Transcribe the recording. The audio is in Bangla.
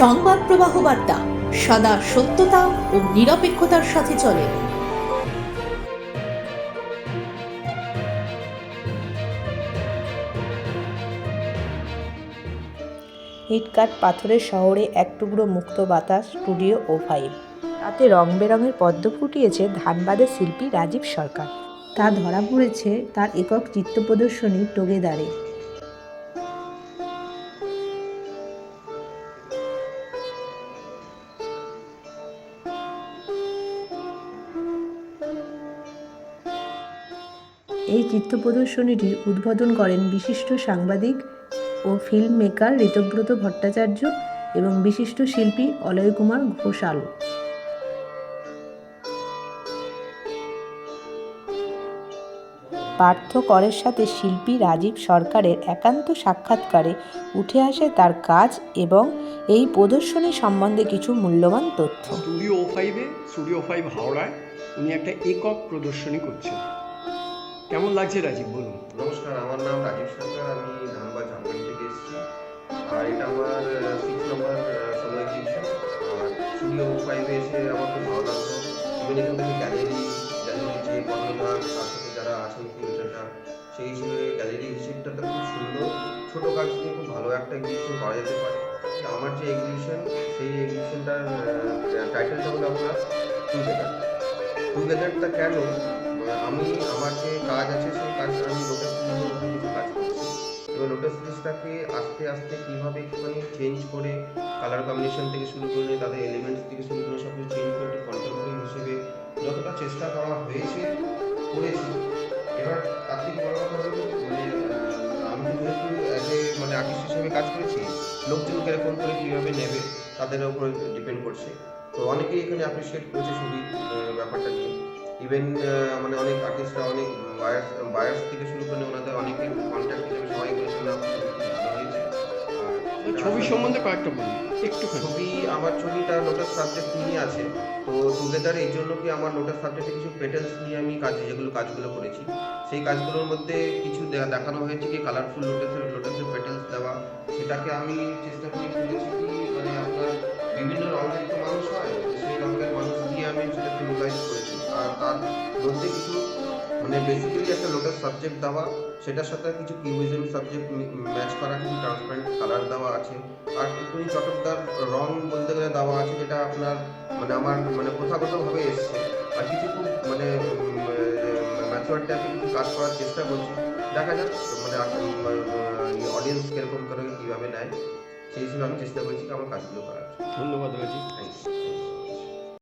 সংবাদ প্রবাহ বার্তা সদা সত্যতা ও নিরপেক্ষতার সাথে চলে। হিটকাট পাথরের শহরে এক টুকরো মুক্ত বাতাস স্টুডিও ও ফাইভ তাতে রং বেরঙের পদ্ম ফুটিয়েছে ধানবাদের শিল্পী রাজীব সরকার। তা ধরা পড়েছে তার একক চিত্র প্রদর্শনী টোগেদারে। এই চিত্র প্রদর্শনীটির উদ্বোধন করেন বিশিষ্ট সাংবাদিক ও ফিল্ম মেকার ঋতব্রত ভট্টাচার্য এবং বিশিষ্ট শিল্পী অলয় কুমার ঘোষাল। পার্থ করের সাথে শিল্পী রাজীব সরকারের একান্ত সাক্ষাৎকারে উঠে আসে তার কাজ এবং এই প্রদর্শনী সম্বন্ধে কিছু মূল্যবান তথ্য। স্টুডিও ফাইভে, স্টুডিও ফাইভ হাওড়ায় উনি একটা একক প্রদর্শনী করছেন। কেমন লাগছে রাজীব, বলুন। নমস্কার, আমার নাম রাজীব সরকার, আমি ধানবাদ ঝাড়খণ্ড থেকে এসেছি। আর এটা আমার সিক্স নম্বর সোলো এক্সিবিশন আর স্টুডিও ফাইভে এসে আমার খুব ভালো লাগল। ইভেন এখান থেকে গ্যালারি গ্যালারি যে কর্ণধার তার সাথে যারা আছেন কিউরেটাররা সেই হিসেবে গ্যালারি হিসেবটাতে খুব সুন্দর। ছোটো কাজ নিয়ে খুব ভালো একটা এক্সিবিশন করা যেতে পারে। আমার যে এক্সিবিশন সেই এক্সিবিশনটার টাইটেলটা হলো আপনার টুগেদার টুগেদারটা কেন? আমি আমার যে কাজ আছে সেই কাজটা আমি লোটাস কিছু কাজ করছি এবার লোটাস সিরিজটাকে আস্তে আস্তে কীভাবে একটুখানি চেঞ্জ করে কালার কম্বিনেশন থেকে শুরু করে তাদের এলিমেন্টস থেকে শুরু করে সব চেঞ্জ করে কন্টেম্পোরারি হিসেবে যতটা চেষ্টা করা হয়েছে করেছি। এবার তার থেকে বড় কথা হলো মানে আমি যেহেতু অ্যাজ এ মানে আর্টিস্ট হিসেবে কাজ করেছি লোকজন কীরকম করে কীভাবে নেবে তাদের উপর ডিপেন্ড করছে। তো অনেকেই এখানে অ্যাপ্রিসিয়েট করেছে আহ, ব্যাপারটা নিয়ে। ইভেন মানে অনেক আর্টিস্টরা অনেক বায়ার্স বায়ার্স থেকে শুরু করে ওনাদের অনেকে কন্ট্যাক্ট হিসেবে সবাই করেছিল ভালো হয়েছে। আর ছবি সম্বন্ধে কয়েকটা বলুন একটুখানি। ছবি আমার ছবিটা লোটাস সাবজেক্ট নিয়ে আছে। তো টুগেদার এই জন্য কি আমার লোটাস সাবজেক্টে কিছু পেটেলস নিয়ে আমি কাজ যেগুলো কাজগুলো করেছি সেই কাজগুলোর মধ্যে কিছু দেখানো হয়েছে কি কালারফুল লোটাসের লোটাসের পেটেলস দেওয়া। সেটাকে আমি চেষ্টা করি করেছি কি মানে আপনার বিভিন্ন রঙের তো মানুষ হয় সেই রঙের মানুষ দিয়ে আমি সেটা সিম্বলাইজ করেছি। তার মধ্যে কিছু মানে বেসিক্যালি একটা লোটাস সাবজেক্ট দেওয়া সেটার সাথে কিছু কিউবিজম সাবজেক্ট ম্যাচ করা কিছু ট্রান্সপারেন্ট কালার দেওয়া আছে। আর টুকুনি চটকদার রং বলতে গেলে দেওয়া আছে যেটা আপনার মানে আমার মানে প্রথাগতভাবে এসছে। আর কিছু খুব মানে ম্যাচুয়ার টাইপে কিছু কাজ করার চেষ্টা করছি। দেখা যাক মানে অডিয়েন্স কীরকম করে কীভাবে নেয় সেই হিসেবে আমি চেষ্টা করছি আমার কাজগুলো করার। ধন্যবাদ রাজীব